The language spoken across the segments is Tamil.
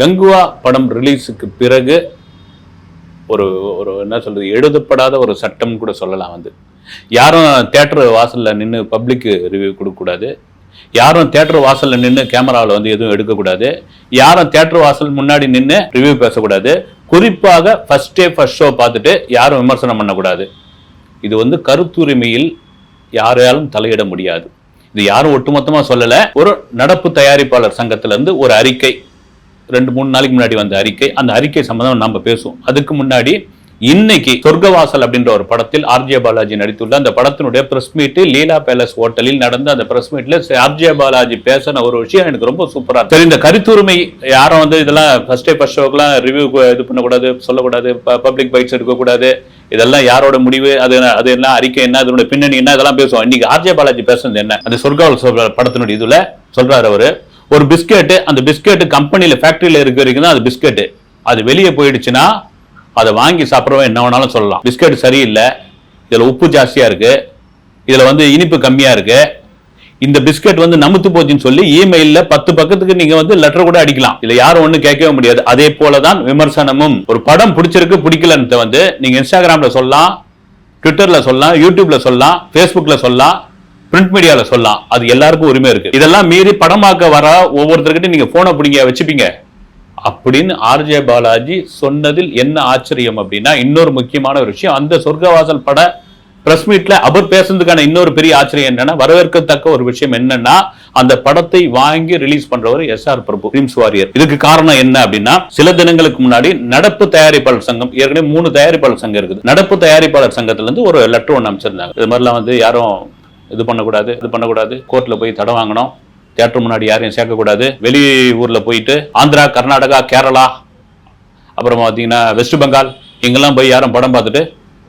கங்குவா படம் ரிலீஸுக்கு பிறகு ஒரு ஒரு என்ன சொல்றது எழுதப்படாத ஒரு சட்டம் கூட சொல்லலாம் வந்து யாரும் தேட்டர் வாசலில் நின்று பப்ளிக்கு ரிவ்யூ கொடுக்கக்கூடாது. யாரும் தேட்டர் வாசலில் நின்று கேமராவில் வந்து எதுவும் எடுக்கக்கூடாது. யாரும் தேட்டர் வாசல் முன்னாடி நின்று ரிவ்யூ பேசக்கூடாது. குறிப்பாக ஃபர்ஸ்ட் டே ஃபர்ஸ்ட் ஷோ பார்த்துட்டு யாரும் விமர்சனம் பண்ணக்கூடாது. இது வந்து கருத்துரிமையில் யாராலும் தலையிட முடியாது. இது யாரும் ஒட்டுமொத்தமாக சொல்லலை. ஒரு நடப்பு தயாரிப்பாளர் சங்கத்திலேருந்து ஒரு அறிக்கை ரெண்டு மூணு நாளைக்கு முன்னாடி வந்த அறிக்கை. அந்த அறிக்கை சம்மந்தம் நம்ம பேசுவோம். அதுக்கு முன்னாடி இன்னைக்கு சொர்க்கவாசல் அப்படின்ற ஒரு படத்தில் ஆர்ஜே பாலாஜி நடித்துள்ள அந்த படத்தினுடைய பிரஸ் மீட்டு லீலா பேலஸ் ஹோட்டலில் நடந்த அந்த பிரஸ் மீட்ல ஆர்ஜே பாலாஜி பேசின ஒரு விஷயம் எனக்கு ரொம்ப சூப்பரா சரி இந்த கருத்துரிமை யாரும் வந்து இதெல்லாம் ஃபர்ஸ்ட் டே ஃபர்ஸ்ட் ஷோக்கெல்லாம் ரிவ்யூ இது பண்ணக்கூடாது சொல்லக்கூடாது பப்ளிக் பைட்ஸ் எடுக்கக்கூடாது. இதெல்லாம் யாரோட முடிவு? அது அது என்ன அறிக்கை என்ன அதனுடைய பின்னணி என்ன இதெல்லாம் பேசுவோம். இன்னைக்கு ஆர்ஜே பாலாஜி பேசுனது என்ன? அந்த சொர்க்கவாசல் படத்தினுடைய இதுல சொல்றாரு அவரு. ஒரு பிஸ்கெட்டு அந்த பிஸ்கெட்டு கம்பெனியில் ஃபேக்டரியில் இருக்க வரைக்கும் தான் அது பிஸ்கெட்டு. அது வெளியே போயிடுச்சுன்னா அதை வாங்கி சாப்பிட்றவன் என்ன வேணாலும் சொல்லலாம். பிஸ்கெட் சரியில்லை இதில் உப்பு ஜாஸ்தியாக இருக்குது இதில் வந்து இனிப்பு கம்மியாக இருக்குது இந்த பிஸ்கெட் வந்து நமுத்து போச்சுன்னு சொல்லி இமெயிலில் பத்து பக்கத்துக்கு நீங்கள் வந்து லெட்டர் கூட அடிக்கலாம். இதில் யாரும் ஒன்றும் கேட்கவே முடியாது. அதே போல தான் விமர்சனமும். ஒரு படம் பிடிச்சிருக்கு பிடிக்கலன்னு வந்து நீங்கள் இன்ஸ்டாகிராமில் சொல்லலாம் ட்விட்டரில் சொல்லலாம் யூடியூப்பில் சொல்லலாம் ஃபேஸ்புக்கில் சொல்லலாம் பிரிண்ட் மீடியால சொல்லலாம். அது எல்லாருக்கும் உரிமை இருக்கு. இதெல்லாம் மீறி படமாக்க வர ஒவ்வொருத்தர்கிட்ட நீங்க போனை பிடிங்க வச்சுப்பீங்க. அப்படின்னு ஆர்ஜே பாலாஜி சொன்னதில் என்ன ஆச்சரியம் அப்படின்னா இன்னொரு முக்கியமான ஒரு விஷயம். அந்த சொர்க்கவாசல் பட பிரஸ் மீட்ல அவர் பேசுறதுக்கான இன்னொரு பெரிய ஆச்சரியம் என்னன்னா வரவேற்கத்தக்க ஒரு விஷயம் என்னன்னா அந்த படத்தை வாங்கி ரிலீஸ் பண்றவர் S R Prabhu films warrior இதுக்கு காரணம் என்ன அப்படின்னா சில தினங்களுக்கு முன்னாடி நடப்பு தயாரிப்பாளர் சங்கம் ஏற்கனவே மூணு தயாரிப்பாளர் சங்கம் இருக்குது. நடப்பு தயாரிப்பாளர் சங்கத்துல இருந்து ஒரு லெட்டர் ஒன்று அமைச்சிருந்தாங்க இது மாதிரிலாம் வந்து யாரும் இது பண்ணக்கூடாது இது பண்ணக்கூடாது. கோர்ட்ல போய் தடை வாங்கணும். தேட்டர் முன்னாடி யாரையும் சேர்க்கக்கூடாது. வெளி ஊர்ல போயிட்டு ஆந்திரா கர்நாடகா கேரளா அப்புறம் பார்த்தீங்கன்னா வெஸ்ட் பெங்கால் இங்கெல்லாம் போய் யாரும் படம் பார்த்துட்டு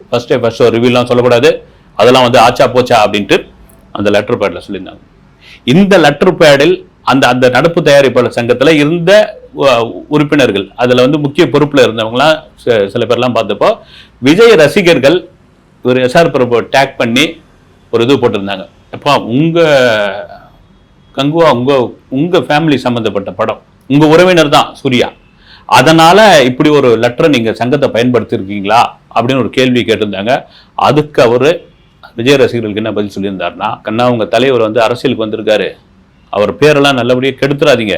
ஃபஸ்ட்டே ஃபஸ்ட்டு ஃபர்ஸ்ட் ஷோ ரிவ்யூலாம் சொல்லக்கூடாது. அதெல்லாம் வந்து ஆச்சா போச்சா அப்படின்ட்டு அந்த லெட்டர் பேடில் சொல்லியிருந்தாங்க. இந்த லெட்டர் பேடில் அந்த அந்த நடப்பு தயாரிப்பாளர் சங்கத்தில் இருந்த உறுப்பினர்கள் அதில் வந்து முக்கிய பொறுப்பில் இருந்தவங்களாம் சில பேர்லாம் பார்த்தப்போ விஜய் ரசிகர்கள் ஒரு எஸ்ஆர் பிரபு டேக் பண்ணி ஒரு இது போட்டிருந்தாங்க. அப்பா உங்கள் கங்குவா உங்கள் உங்கள் ஃபேமிலி சம்மந்தப்பட்ட படம் உங்கள் உறவினர் தான் சூர்யா. அதனால் இப்படி ஒரு லெட்டரை நீங்கள் சங்கத்தை பயன்படுத்தியிருக்கீங்களா? அப்படின்னு ஒரு கேள்வி கேட்டிருந்தாங்க. அதுக்கு அவர் விஜய் ரசிகர்களுக்கு என்ன பதில் சொல்லியிருந்தார்னா கண்ணா உங்கள் தலைவர் வந்து அரசியலுக்கு வந்திருக்காரு. அவர் பேரெல்லாம் நல்லபடியாக கெடுத்துடாதீங்க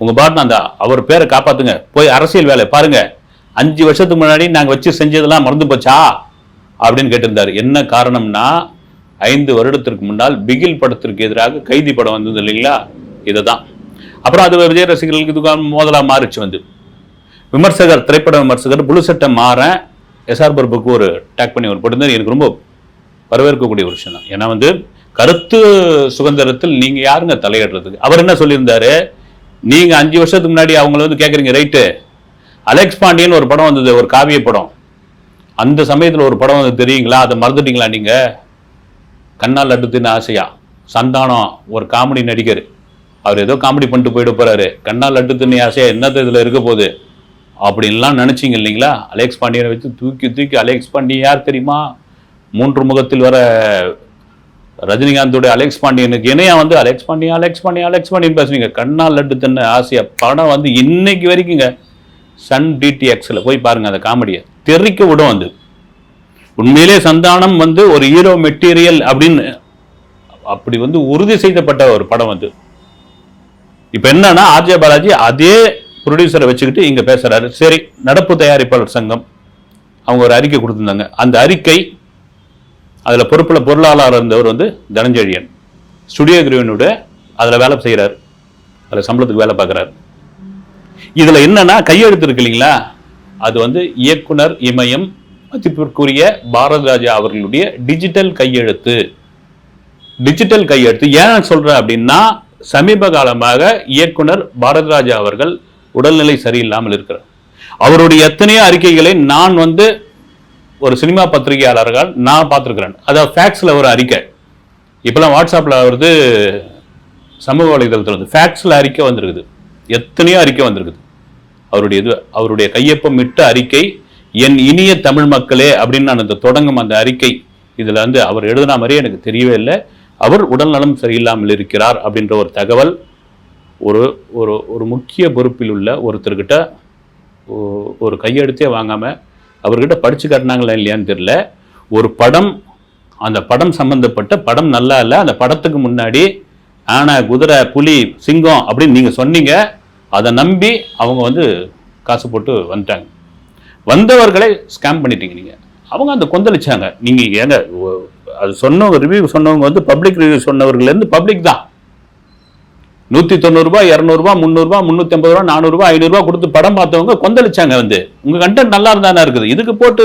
உங்கள் பாட்டு அந்த அவர் பேரை காப்பாற்றுங்க போய் அரசியல் வேலை பாருங்கள் அஞ்சு வருஷத்துக்கு முன்னாடி நாங்கள் வச்சு செஞ்சதெல்லாம் மறந்து போச்சா? அப்படின்னு கேட்டிருந்தாரு. என்ன காரணம்னா ஐந்து வருடத்திற்கு முன்னால் பிகில் படத்திற்கு எதிராக கைதி படம் வந்தது இல்லைங்களா? இதை தான் அப்புறம் அது விஜய் ரசிகர்களுக்கு இதுக்காக மோதலா மாறிச்சு வந்து. விமர்சகர் திரைப்பட விமர்சகர் புழுசட்டை மாற எஸ்ஆர் பர்புக்கு ஒரு டேக் பண்ணி ஒரு போட்டிருந்தார் எனக்கு ரொம்ப வரவேற்கக்கூடிய ஒரு விஷயம் தான். ஏன்னா வந்து கருத்து சுதந்திரத்தில் நீங்க யாருங்க தலையிடுறதுக்கு அவர் என்ன சொல்லியிருந்தாரு? நீங்க அஞ்சு வருஷத்துக்கு முன்னாடி அவங்கள வந்து கேட்குறீங்க ரைட்டு. அலெக்ஸ் பாண்டியன் ஒரு படம் வந்தது ஒரு காவிய படம். அந்த சமயத்தில் ஒரு படம் வந்து தெரியுங்களா? அதை மறந்துட்டீங்களா நீங்க? கண்ணால் லட்டு ஆசையா? சந்தானம் ஒரு காமெடி நடிகர். அவர் ஏதோ காமெடி பண்ணிட்டு போயிட போறாரு. கண்ணால் லட்டு தின்னு ஆசையா என்னத்த இதுல இருக்க போகுது? அப்படின்லாம் நினச்சிங்க இல்லைங்களா? அலெக்ஸ் பாண்டியனை வச்சு தூக்கி தூக்கி அலெக்ஸ் பாண்டியன் யார் தெரியுமா? மூன்று முகத்தில் வர ரஜினிகாந்தோட அலெக்ஸ் பாண்டியனுக்கு இணையா வந்து Alex Pandian Alex Pandian Alex Pandian பேசுவீங்க கண்ணால் லட்டு தின்ன ஆசையா? படம் வந்து இன்னைக்கு வரைக்குங்க. சன் டிடிஎக்ஸில் போய் பாருங்க அந்த காமெடியை. தெறிக்க விடும் வந்து உண்மையிலே சந்தானம் வந்து ஒரு ஹீரோ மெட்டீரியல் அப்படின்னு அப்படி வந்து உறுதி செய்யப்பட்ட ஒரு படம் வந்து இப்போ என்னன்னா ஆர்ஜே பாலாஜி அதே ப்ரொடியூசரை வச்சுக்கிட்டு இங்க பேசுறாரு. சரி நடப்பு தயாரிப்பாளர் சங்கம். அவங்க ஒரு அறிக்கை கொடுத்துருந்தாங்க. அந்த அறிக்கை அதில் பொறுப்பில் பொருளாளர் இருந்தவர் வந்து தனஞ்செழியன். ஸ்டுடியோ கிரீவனோட அதில் வேலை செய்கிறார் அதில் சம்பளத்துக்கு வேலை பார்க்குறாரு. இதுல என்னன்னா கையெழுத்து இருக்கு இல்லைங்களா? அது வந்து இயக்குனர் இமயம் மதிப்பிற்குரிய பாரத ராஜா அவர்களுடைய டிஜிட்டல் கையெழுத்து. டிஜிட்டல் கையெழுத்து. ஏன் சொல்றேன் அப்படின்னா சமீப காலமாக இயக்குனர் பாரத ராஜா அவர்கள் உடல்நிலை சரியில்லாமல் இருக்கிறார். அவருடைய எத்தனையோ அறிக்கைகளை நான் வந்து ஒரு சினிமா பத்திரிகையாளர்கள் நான் பார்த்துருக்கிறேன். அதாவது ஃபேக்ஸில் ஒரு அறிக்கை. இப்போலாம் வாட்ஸ்அப்பில் வருது சமூக வலைதளத்தில் வந்து ஃபேக்ஸில் அறிக்கை வந்திருக்குது. எத்தனையோ அறிக்கை வந்திருக்குது. அவருடைய இது அவருடைய கையொப்பம் இட்ட அறிக்கை என் இனிய தமிழ் மக்களே அப்படின்னு நான் அந்த தொடங்கும் அந்த அறிக்கை இதில் வந்து அவர் எழுதின மாதிரியே எனக்கு தெரியவே இல்லை. அவர் உடல்நலம் சரியில்லாமல் இருக்கிறார் அப்படின்ற ஒரு தகவல் ஒரு ஒரு ஒரு முக்கிய பொறுப்பில் உள்ள ஒருத்தர்கிட்ட ஒ- ஒரு கையெழுத்தே வாங்காமல் அவர்கிட்ட படித்து காட்டினாங்களா இல்லையான்னு தெரியல. ஒரு படம் அந்த படம் சம்பந்தப்பட்ட படம் நல்லா இல்லை. அந்த படத்துக்கு முன்னாடி ஆனை குதிரை புலி சிங்கம் அப்படின்னு நீங்கள் சொன்னீங்க. அதை நம்பி அவங்க வந்து காசு போட்டு வந்துட்டாங்க. வந்தவர்களை ஸ்கேம் பண்ணிட்டீங்க நீங்கள் அவங்க அந்த கொந்தளிச்சாங்க. நீங்கள் ஏங்க அது சொன்னவங்க ரிவ்யூ சொன்னவங்க வந்து பப்ளிக் ரிவ்யூ சொன்னவர்கள்லேருந்து பப்ளிக் தான். நூற்றி தொண்ணூறுபா இரநூறுபா முந்நூறுபா முந்நூற்றி ஐம்பது ரூபா நானூறுரூவா ஐநூறுரூவா கொடுத்து படம் பார்த்தவங்க கொந்தளிச்சாங்க வந்து. உங்கள் கண்டென்ட் நல்லா இருந்தானே இருக்குது? இதுக்கு போட்டு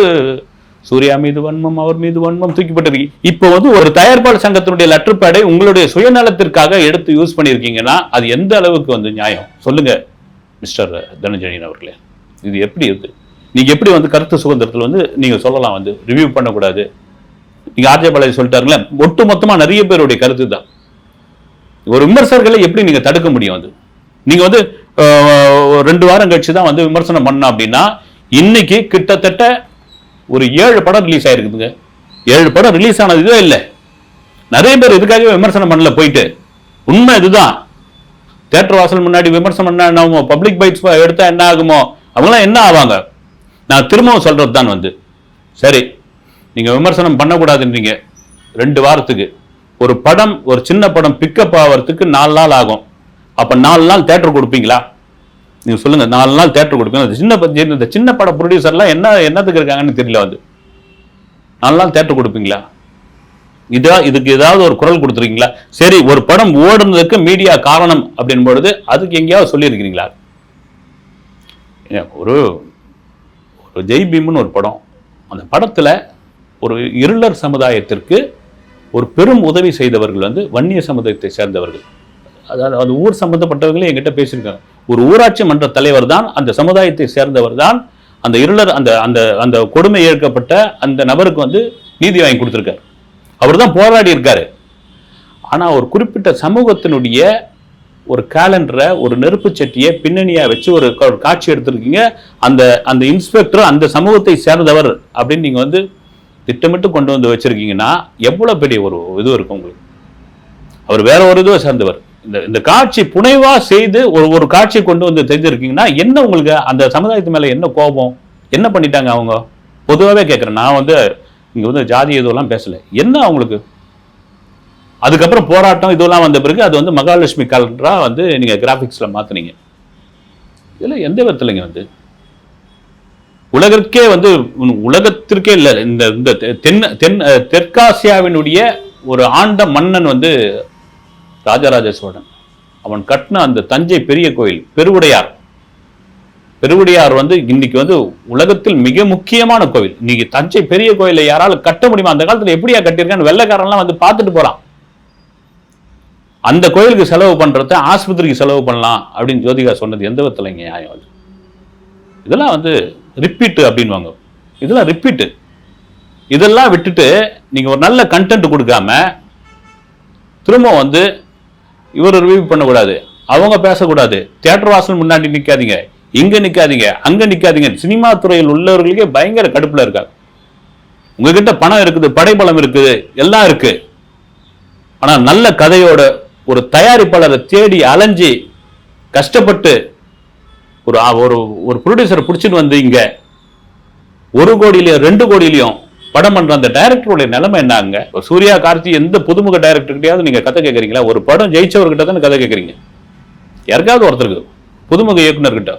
சூர்யா மீது வன்மம் அவர் மீது வன்மம் தூக்கிப்பட்டிருக்கீங்க இப்போ வந்து ஒரு தயாரிப்பாளர் சங்கத்தினுடைய லெட்டர் பேடை உங்களுடைய சுயநலத்திற்காக எடுத்து யூஸ் பண்ணியிருக்கீங்கன்னா அது எந்த அளவுக்கு வந்து நியாயம்? சொல்லுங்க மிஸ்டர் தனஞ்சனியன் அவர்களே. இது எப்படி இருக்குது நீங்கள் எப்படி வந்து கருத்து சுதந்திரத்தில் வந்து நீங்கள் சொல்லலாம் வந்து ரிவ்யூ பண்ணக்கூடாது. நீங்கள் ஆர்ஜே பாலாஜி சொல்லிட்டாருங்களே ஒட்டு மொத்தமாக நிறைய பேருடைய கருத்து தான் ஒரு விமர்சகர்களை எப்படி நீங்கள் தடுக்க முடியும் அது? நீங்கள் வந்து ஒரு ரெண்டு வாரம் கழிச்சு தான் வந்து விமர்சனம் பண்ணோம் அப்படின்னா இன்னைக்கு கிட்டத்தட்ட ஒரு ஏழு படம் ரிலீஸ் ஆயிருக்குதுங்க. ஏழு படம் ரிலீஸ் ஆனது இதுவே இல்லை. நிறைய பேர் இதுக்காகவே விமர்சனம் பண்ணல போயிட்டு. உண்மை இதுதான். தேட்டர் வாசல் முன்னாடி விமர்சனம் பண்ணா என்ன ஆகுமோ பப்ளிக் பைட்ஸ் எடுத்தா என்ன ஆகுமோ? அவங்களாம் என்ன ஆவாங்க? நான் திரும்பவும் சொல்றது தான் வந்து. சரி நீங்க விமர்சனம் பண்ணக்கூடாதுன்றீங்க. ரெண்டு வாரத்துக்கு. ஒரு படம் ஒரு சின்ன படம் பிக்கப் ஆகிறதுக்கு நாலு நாள் ஆகும். அப்ப நாலு நாள் தேட்டர் கொடுப்பீங்களா? நீங்க சொல்லுங்க நாலு நாள் தேட்டர் கொடுப்பீங்க. சின்ன இந்த சின்ன பட ப்ரொடியூசர்லாம் என்ன என்னத்துக்கு இருக்காங்கன்னு தெரியல வந்து. நாலு நாள் தேட்டர் கொடுப்பீங்களா? இதா இதுக்கு ஏதாவது ஒரு குரல் கொடுத்துருக்கீங்களா? சரி ஒரு படம் ஓடுனதுக்கு மீடியா காரணம் அப்படின் பொழுது அதுக்கு எங்கேயாவது சொல்லியிருக்கிறீங்களா? ஒரு ஜெய் பீம்னு ஒரு படம். அந்த படத்தில் ஒரு இருளர் சமுதாயத்திற்கு ஒரு பெரும் உதவி செய்தவர்கள் வந்து வன்னிய சமுதாயத்தை சேர்ந்தவர்கள். அதாவது அது ஊர் சம்பந்தப்பட்டவர்களே என்கிட்ட பேசியிருக்காங்க. ஒரு ஊராட்சி மன்ற தலைவர் தான் அந்த சமுதாயத்தை சேர்ந்தவர் தான் அந்த இருளர் அந்த அந்த அந்த கொடுமை ஏற்கப்பட்ட அந்த நபருக்கு வந்து நீதி வாங்கி கொடுத்துருக்காரு. அவர் தான் போராடி இருக்காரு. ஆனால் ஒரு குறிப்பிட்ட சமூகத்தினுடைய ஒரு கேலண்டரை ஒரு நெருப்பு சட்டியை பின்னணியா வச்சு ஒரு காட்சி எடுத்திருக்கீங்க. அந்த அந்த இன்ஸ்பெக்டர் அந்த சமூகத்தை சேர்ந்தவர் அப்படின்னு நீங்க வந்து திட்டமிட்டு கொண்டு வந்து வச்சிருக்கீங்கன்னா எவ்வளவு பெரிய ஒரு இது இருக்கும் உங்களுக்கு? அவர் வேற ஒரு இதுவை சேர்ந்தவர். இந்த இந்த காட்சி புனைவா செய்து ஒரு ஒரு காட்சியை கொண்டு வந்து தெரிஞ்சிருக்கீங்கன்னா என்ன உங்களுக்கு அந்த சமுதாயத்து மேல என்ன கோபம்? என்ன பண்ணிட்டாங்க அவங்க? பொதுவாகவே கேட்குறேன் நான் வந்து இங்கே வந்து ஜாதி இதுவெல்லாம் பேசலை. என்ன அவங்களுக்கு? அதுக்கப்புறம் போராட்டம் இதெல்லாம் வந்த பிறகு அது வந்து மகாலட்சுமி கலண்டரா வந்து நீங்க கிராபிக்ஸ்ல மாத்துனீங்க. இதெல்லாம் எந்த விதத்துலங்க வந்து? உலகிற்கே வந்து உலகத்திற்கே இல்லை இந்த இந்த தெ- தென் தென் தெற்காசியாவினுடைய ஒரு ஆண்ட மன்னன் வந்து ராஜராஜ சோழன். அவன் கட்டின அந்த தஞ்சை பெரிய கோயில் பெருவுடையார். பெருவுடையார் வந்து இன்னைக்கு வந்து உலகத்தில் மிக முக்கியமான கோவில். இன்னைக்கு தஞ்சை பெரிய கோயிலை யாராலும் கட்ட முடியுமா? அந்த காலத்துல எப்படியா கட்டியிருக்கான்னு வெள்ளைக்காரன்லாம் வந்து பார்த்துட்டு போறான். அந்த கோயிலுக்கு செலவு பண்ணுறத ஆஸ்பத்திரிக்கு செலவு பண்ணலாம் அப்படின்னு ஜோதிகா சொன்னது எந்த விதத்தில் இங்க நியாயம் அது? இதெல்லாம் வந்து ரிப்பீட்டு அப்படின்வாங்க இதெல்லாம் ரிப்பீட்டு இதெல்லாம் விட்டுட்டு நீங்கள் ஒரு நல்ல கண்டென்ட் கொடுக்காம திரும்ப வந்து இவர் ரிவ்யூ பண்ணக்கூடாது அவங்க பேசக்கூடாது தேட்டர் வாசல் முன்னாடி நிற்காதீங்க இங்கே நிற்காதீங்க அங்கே நிற்காதீங்க சினிமா துறையில் உள்ளவர்களுக்கே பயங்கர கடுப்பில் இருக்காங்க. உங்ககிட்ட பணம் இருக்குது படைபலம் இருக்குது எல்லாம் இருக்குது ஆனால் நல்ல கதையோட ஒரு தயாரிப்பாளரை தேடி அலைஞ்சு கஷ்டப்பட்டு ஒரு ஒரு ஒரு ப்ரொடியூசரை பிடிச்சிட்டு வந்து இங்கே ஒரு கோடியிலையும் ரெண்டு கோடியிலையும் படம் பண்ணுற அந்த டைரக்டருடைய நிலைமை என்னங்க? சூர்யா கார்த்தி எந்த புதுமுக டைரக்டர்கிட்டயாவது நீங்கள் கதை கேட்குறீங்களா ஒரு படம் ஜெயிச்சவர்கிட்ட தானே கதை கேட்குறீங்க யாருக்காவது ஒருத்தருக்கு புதுமுக இயக்குனர்கிட்ட.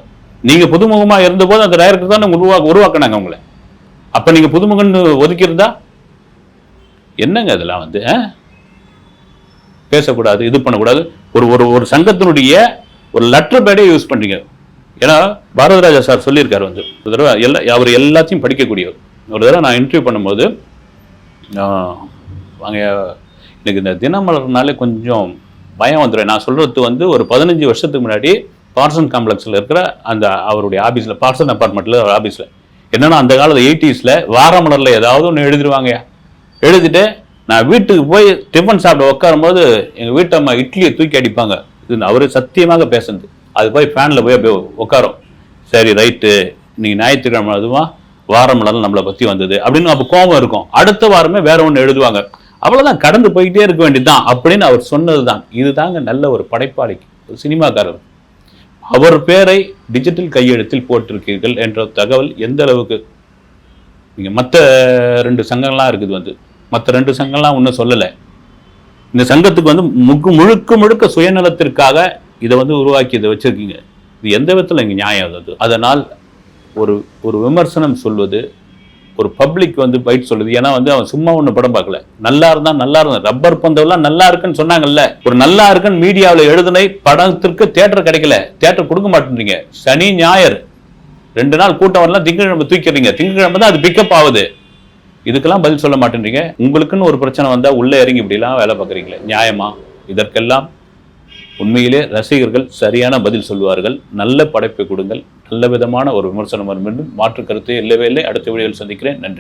நீங்கள் புதுமுகமாக இருந்தபோது அந்த டைரக்டர் தான் உருவா உருவாக்கினாங்க உங்களை. அப்போ நீங்கள் புதுமுகன்னு ஒதுக்கியிருந்தா? என்னங்க இதெல்லாம் வந்து ஆ? பேசக்கூடாது இது பண்ணக்கூடாது. ஒரு ஒரு ஒரு சங்கத்தினுடைய ஒரு லெட்டர் பேடே யூஸ் பண்ணுறீங்க ஏன்னா பாரதராஜா சார் சொல்லியிருக்காரு வந்து. ஒரு தடவை எல்லா அவர் எல்லாத்தையும் படிக்கக்கூடியவர். ஒரு தடவை நான் இன்டர்வியூ பண்ணும்போது அங்கே வாங்க எனக்கு இந்த தினமலர்னாலே கொஞ்சம் பயம் வந்துடும் நான் சொல்கிறது வந்து ஒரு பதினஞ்சு வருஷத்துக்கு முன்னாடி பார்சன் காம்ப்ளெக்ஸில் இருக்கிற அந்த அவருடைய ஆஃபீஸில் பார்சன் அப்பார்ட்மெண்ட்டில் ஒரு ஆஃபீஸில் என்னென்னா அந்த காலத்தில் எயிட்டிஸில் வாரமலரில் ஏதாவது ஒன்று எழுதிடுவாங்க எழுதிட்டு நான் வீட்டுக்கு போய் டிஃபன் சாப்பிட உட்காரும்போது எங்கள் வீட்டம்மா இட்லியை தூக்கி அடிப்பாங்க. இது அவரு சத்தியமாக பேசுனது அது போய் ஃபேனில் போய் அப்படியே உட்காரும். சரி ரைட்டு இன்னைக்கு ஞாயிற்றுக்கிழமை அதுவா? வாரம் மலர் நம்மளை பற்றி வந்தது. அப்படின்னு அப்போ கோபம் இருக்கும். அடுத்த வாரமே வேற ஒன்று எழுதுவாங்க. அவ்வளோதான் கடந்து போயிட்டே இருக்க வேண்டியதுதான் அப்படின்னு அவர் சொன்னதுதான். இதுதாங்க நல்ல ஒரு படைப்பாளிக்கு ஒரு சினிமாக்காரர். அவர் பேரை டிஜிட்டல் கையெழுத்தில் போட்டிருக்கீர்கள் என்ற தகவல் எந்த அளவுக்கு? நீங்கள் மற்ற ரெண்டு சங்கங்கள்லாம் இருக்குது வந்து. மற்ற ரெண்டு சங்கம்லாம் ஒன்றும் சொல்லலை. இந்த சங்கத்துக்கு வந்து முக்கு முழுக்க முழுக்க சுயநலத்திற்காக இதை வந்து உருவாக்கி இதை வச்சுருக்கீங்க. இது எந்த விதத்தில் இங்கே நியாயம் அது? அதனால் ஒரு ஒரு விமர்சனம் சொல்வது ஒரு பப்ளிக் வந்து பைட் சொல்லுது ஏன்னா வந்து அவன் சும்மா ஒன்று படம் பார்க்கல. நல்லா இருந்தா நல்லா இருந்தா ரப்பர் பந்தவெல்லாம் நல்லா இருக்குன்னு சொன்னாங்கல்ல. ஒரு நல்லா இருக்குன்னு மீடியாவில் எழுதுனை படத்திற்கு தேட்டர் கிடைக்கல. தேட்டர் கொடுக்க மாட்டேன்றீங்க. சனி ஞாயிறு. ரெண்டு நாள் கூட்டம் வரலாம் திங்கக்கிழமை தூக்கிறீங்க திங்கக்கிழமை தான் அது பிக்கப் ஆகுது. இதுக்கெல்லாம் பதில் சொல்ல மாட்டேன்றீங்க. உங்களுக்குன்னு ஒரு பிரச்சனை வந்தால் உள்ளே இறங்கி இப்படிலாம் வேலை பார்க்குறீங்களே நியாயமா? இதற்கெல்லாம் உண்மையிலே ரசிகர்கள் சரியான பதில் சொல்வார்கள். நல்ல படைப்பை கொடுங்கள். நல்ல விதமான ஒரு விமர்சனம் வரும். என்று மாற்று கருத்து இல்லவே இல்லை. அடுத்த வீடியோவில் சந்திக்கிறேன். நன்றி.